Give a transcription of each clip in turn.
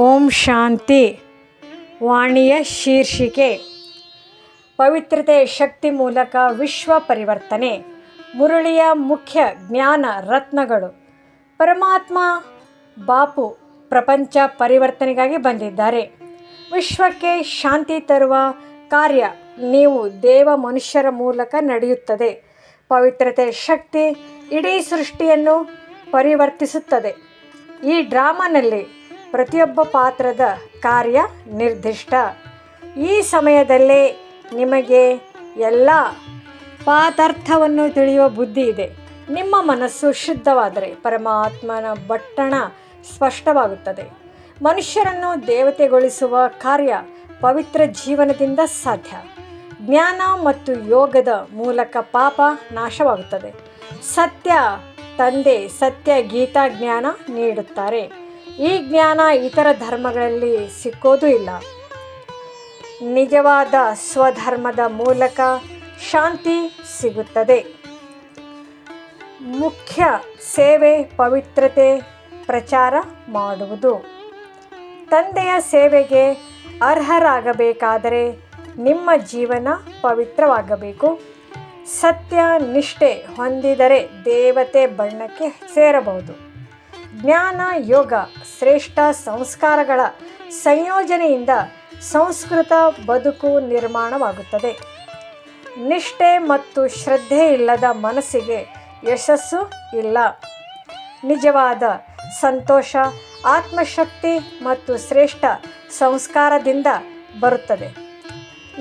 ಓಂ ಶಾಂತಿ. ವಾಣಿಯ ಶೀರ್ಷಿಕೆ. ಪವಿತ್ರತೆ ಶಕ್ತಿ ಮೂಲಕ ವಿಶ್ವ ಪರಿವರ್ತನೆ. ಮುರಳಿಯ ಮುಖ್ಯ ಜ್ಞಾನ ರತ್ನಗಳು. ಪರಮಾತ್ಮ, ಬಾಪು ಪ್ರಪಂಚ ಪರಿವರ್ತನೆಗಾಗಿ ಬಂದಿದ್ದಾರೆ. ವಿಶ್ವಕ್ಕೆ ಶಾಂತಿ ತರುವ ಕಾರ್ಯ ನೀವು ದೇವ ಮನುಷ್ಯರ ಮೂಲಕ ನಡೆಯುತ್ತದೆ. ಪವಿತ್ರತೆ ಶಕ್ತಿ ಇಡೀ ಸೃಷ್ಟಿಯನ್ನು ಪರಿವರ್ತಿಸುತ್ತದೆ. ಈ ಡ್ರಾಮಾನಲ್ಲಿ ಪ್ರತಿಯೊಬ್ಬ ಪಾತ್ರದ ಕಾರ್ಯ ನಿರ್ದಿಷ್ಟ. ಈ ಸಮಯದಲ್ಲೇ ನಿಮಗೆ ಎಲ್ಲ ಪಾತಾರ್ಥವನ್ನು ತಿಳಿಯುವ ಬುದ್ಧಿ ಇದೆ. ನಿಮ್ಮ ಮನಸ್ಸು ಶುದ್ಧವಾದರೆ ಪರಮಾತ್ಮನ ಬಟ್ಟಣ ಸ್ಪಷ್ಟವಾಗುತ್ತದೆ. ಮನುಷ್ಯರನ್ನು ದೇವತೆಗೊಳಿಸುವ ಕಾರ್ಯ ಪವಿತ್ರ ಜೀವನದಿಂದ ಸಾಧ್ಯ. ಜ್ಞಾನ ಮತ್ತು ಯೋಗದ ಮೂಲಕ ಪಾಪ ನಾಶವಾಗುತ್ತದೆ. ಸತ್ಯ ತಂದೆ ಸತ್ಯ ಗೀತಾ ಜ್ಞಾನ ನೀಡುತ್ತಾರೆ. ಈ ಜ್ಞಾನ ಇತರ ಧರ್ಮಗಳಲ್ಲಿ ಸಿಕ್ಕೋದು ಇಲ್ಲ. ನಿಜವಾದ ಸ್ವಧರ್ಮದ ಮೂಲಕ ಶಾಂತಿ ಸಿಗುತ್ತದೆ. ಮುಖ್ಯ ಸೇವೆ ಪವಿತ್ರತೆ ಪ್ರಚಾರ ಮಾಡುವುದು. ತಂದೆಯ ಸೇವೆಗೆ ಅರ್ಹರಾಗಬೇಕಾದರೆ ನಿಮ್ಮ ಜೀವನ ಪವಿತ್ರವಾಗಬೇಕು. ಸತ್ಯ ನಿಷ್ಠೆ ಹೊಂದಿದರೆ ದೇವತೆ ಬಣ್ಣಕ್ಕೆ ಸೇರಬಹುದು. ಜ್ಞಾನ ಯೋಗ ಶ್ರೇಷ್ಠ ಸಂಸ್ಕಾರಗಳ ಸಂಯೋಜನೆಯಿಂದ ಸಂಸ್ಕೃತ ಬದುಕು ನಿರ್ಮಾಣವಾಗುತ್ತದೆ. ನಿಷ್ಠೆ ಮತ್ತು ಶ್ರದ್ಧೆ ಇಲ್ಲದ ಮನಸ್ಸಿಗೆ ಯಶಸ್ಸು ಇಲ್ಲ. ನಿಜವಾದ ಸಂತೋಷ, ಆತ್ಮಶಕ್ತಿ ಮತ್ತು ಶ್ರೇಷ್ಠ ಸಂಸ್ಕಾರದಿಂದ ಬರುತ್ತದೆ.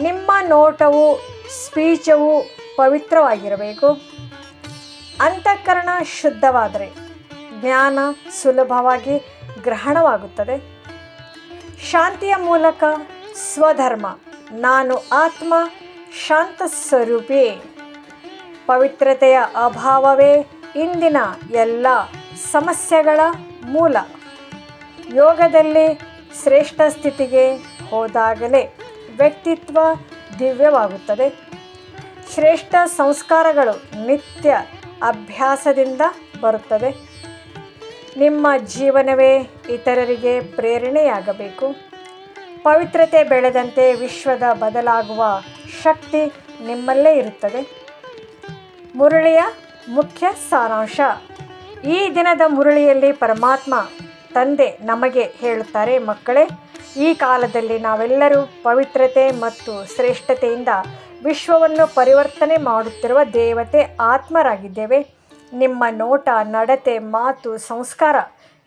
ನಿಮ್ಮ ನೋಟವು, ಸ್ಪೀಚವು ಪವಿತ್ರವಾಗಿರಬೇಕು. ಅಂತಃಕರಣ ಶುದ್ಧವಾದರೆ ಜ್ಞಾನ ಸುಲಭವಾಗಿ ಗ್ರಹಣವಾಗುತ್ತದೆ. ಶಾಂತಿಯ ಮೂಲಕ ಸ್ವಧರ್ಮ, ನಾನು ಆತ್ಮ, ಶಾಂತ ಸ್ವರೂಪಿ. ಪವಿತ್ರತೆಯ ಅಭಾವವೇ ಇಂದಿನ ಎಲ್ಲ ಸಮಸ್ಯೆಗಳ ಮೂಲ. ಯೋಗದಲ್ಲಿ ಶ್ರೇಷ್ಠ ಸ್ಥಿತಿಗೆ ಹೋದಾಗಲೇ ವ್ಯಕ್ತಿತ್ವ ದಿವ್ಯವಾಗುತ್ತದೆ. ಶ್ರೇಷ್ಠ ಸಂಸ್ಕಾರಗಳು ನಿತ್ಯ ಅಭ್ಯಾಸದಿಂದ ಬರುತ್ತದೆ ನಿಮ್ಮ ಜೀವನವೇ ಇತರರಿಗೆ ಪ್ರೇರಣೆಯಾಗಬೇಕು. ಪವಿತ್ರತೆ ಬೆಳೆದಂತೆ ವಿಶ್ವದ ಬದಲಾಗುವ ಶಕ್ತಿ ನಿಮ್ಮಲ್ಲೇ ಇರುತ್ತದೆ. ಮುರಳಿಯ ಮುಖ್ಯ ಸಾರಾಂಶ. ಈ ದಿನದ ಮುರಳಿಯಲ್ಲಿ ಪರಮಾತ್ಮ ತಂದೆ ನಮಗೆ ಹೇಳುತ್ತಾರೆ, ಮಕ್ಕಳೇ, ಈ ಕಾಲದಲ್ಲಿ ನಾವೆಲ್ಲರೂ ಪವಿತ್ರತೆ ಮತ್ತು ಶ್ರೇಷ್ಠತೆಯಿಂದ ವಿಶ್ವವನ್ನು ಪರಿವರ್ತನೆ ಮಾಡುತ್ತಿರುವ ದೇವತೆ, ಆತ್ಮರಾಗಿದ್ದೇವೆ. ನಿಮ್ಮ ನೋಟ, ನಡತೆ, ಮಾತು, ಸಂಸ್ಕಾರ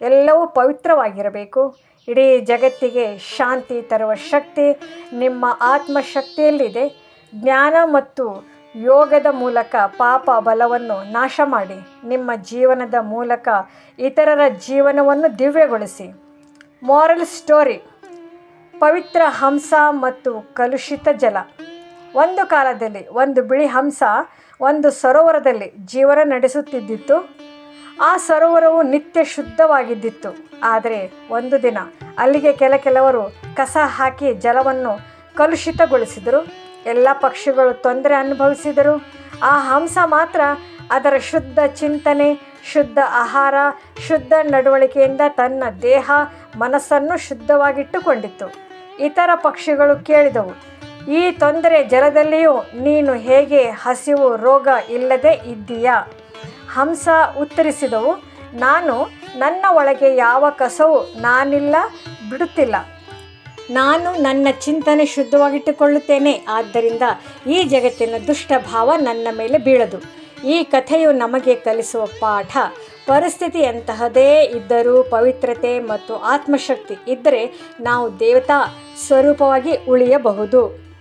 ಎಲ್ಲವೂ ಪವಿತ್ರವಾಗಿರಬೇಕು. ಇಡೀ ಜಗತ್ತಿಗೆ ಶಾಂತಿ ತರುವ ಶಕ್ತಿ ನಿಮ್ಮ ಆತ್ಮಶಕ್ತಿಯಲ್ಲಿದೆ. ಜ್ಞಾನ ಮತ್ತು ಯೋಗದ ಮೂಲಕ ಪಾಪ ಬಲವನ್ನು ನಾಶ ಮಾಡಿ, ನಿಮ್ಮ ಜೀವನದ ಮೂಲಕ ಇತರರ ಜೀವನವನ್ನು ದಿವ್ಯಗೊಳಿಸಿ. ಮಾರಲ್ ಸ್ಟೋರಿ, ಪವಿತ್ರ ಹಂಸ ಮತ್ತು ಕಲುಷಿತ ಜಲ. ಒಂದು ಕಾಲದಲ್ಲಿ ಒಂದು ಬಿಳಿ ಹಂಸ ಒಂದು ಸರೋವರದಲ್ಲಿ ಜೀವನ ನಡೆಸುತ್ತಿದ್ದಿತ್ತು. ಆ ಸರೋವರವು ನಿತ್ಯ ಶುದ್ಧವಾಗಿದ್ದಿತ್ತು. ಆದರೆ ಒಂದು ದಿನ ಅಲ್ಲಿಗೆ ಕೆಲ ಕೆಲವರು ಕಸ ಹಾಕಿ ಜಲವನ್ನು ಕಲುಷಿತಗೊಳಿಸಿದರು. ಎಲ್ಲ ಪಕ್ಷಿಗಳು ತೊಂದರೆ ಅನುಭವಿಸಿದರು. ಆ ಹಂಸ ಮಾತ್ರ ಅದರ ಶುದ್ಧ ಚಿಂತನೆ, ಶುದ್ಧ ಆಹಾರ, ಶುದ್ಧ ನಡವಳಿಕೆಯಿಂದ ತನ್ನ ದೇಹ, ಮನಸ್ಸನ್ನು ಶುದ್ಧವಾಗಿಟ್ಟುಕೊಂಡಿತ್ತು. ಇತರ ಪಕ್ಷಿಗಳು ಕೇಳಿದವು ಈ ತೊಂದರೆ ಜಲದಲ್ಲಿಯೂ ನೀನು ಹೇಗೆ ಹಸಿವು ರೋಗ ಇಲ್ಲದೆ ಇದ್ದೀಯಾ? ಹಂಸ ಉತ್ತರಿಸಿದವು, ನಾನು ನನ್ನ ಒಳಗೆ ಯಾವ ಕಸವು ನಾನಿಲ್ಲ, ಬಿಡುತ್ತಿಲ್ಲ. ನಾನು ನನ್ನ ಚಿಂತನೆ ಶುದ್ಧವಾಗಿಟ್ಟುಕೊಳ್ಳುತ್ತೇನೆ, ಆದ್ದರಿಂದ ಈ ಜಗತ್ತಿನ ದುಷ್ಟ ಭಾವ ನನ್ನ ಮೇಲೆ ಬೀಳದು. ಈ ಕಥೆಯು ನಮಗೆ ಕಲಿಸುವ ಪಾಠ, ಪರಿಸ್ಥಿತಿ ಎಂತಹದೇ ಇದ್ದರೂ ಪವಿತ್ರತೆ ಮತ್ತು ಆತ್ಮಶಕ್ತಿ ಇದ್ದರೆ ನಾವು ದೇವತಾ ಸ್ವರೂಪವಾಗಿ ಉಳಿಯಬಹುದು.